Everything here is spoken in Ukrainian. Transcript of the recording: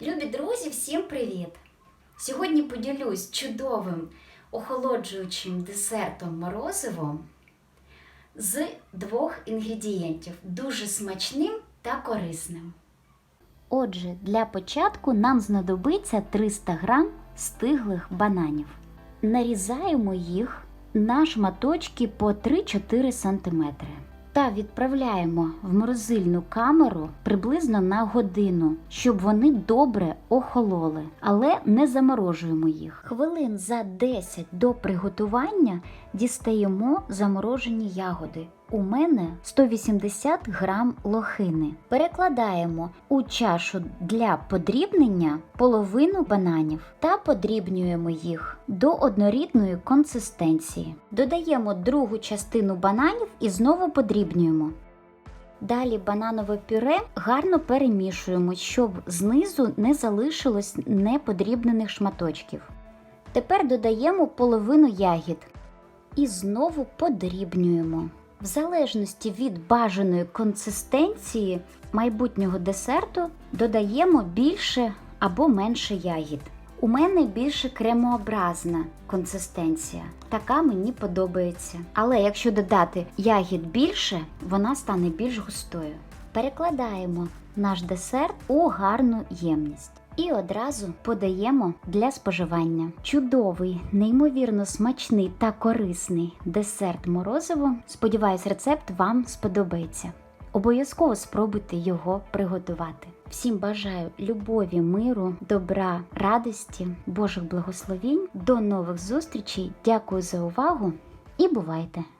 Любі друзі, всім привіт! Сьогодні поділюсь чудовим охолоджуючим десертом морозивом з двох інгредієнтів, дуже смачним та корисним. Отже, для початку нам знадобиться 300 грам стиглих бананів. Нарізаємо їх на шматочки по 3-4 см та відправляємо в морозильну камеру приблизно на годину, щоб вони добре охололи, але не заморожуємо їх. Хвилин за 10 до приготування дістаємо заморожені ягоди. У мене 180 грам лохини. Перекладаємо у чашу для подрібнення половину бананів та подрібнюємо їх до однорідної консистенції. Додаємо другу частину бананів і знову подрібнюємо. Далі бананове пюре гарно перемішуємо, щоб знизу не залишилось неподрібнених шматочків. Тепер додаємо половину ягід і знову подрібнюємо. В залежності від бажаної консистенції майбутнього десерту додаємо більше або менше ягід. У мене більше кремообразна консистенція. Така мені подобається. Але якщо додати ягід більше, вона стане більш густою. Перекладаємо наш десерт у гарну ємність. І одразу подаємо для споживання. Чудовий, неймовірно смачний та корисний десерт морозиво. Сподіваюсь, рецепт вам сподобається. Обов'язково спробуйте його приготувати. Всім бажаю любові, миру, добра, радості, Божих благословінь. До нових зустрічей. Дякую за увагу і бувайте!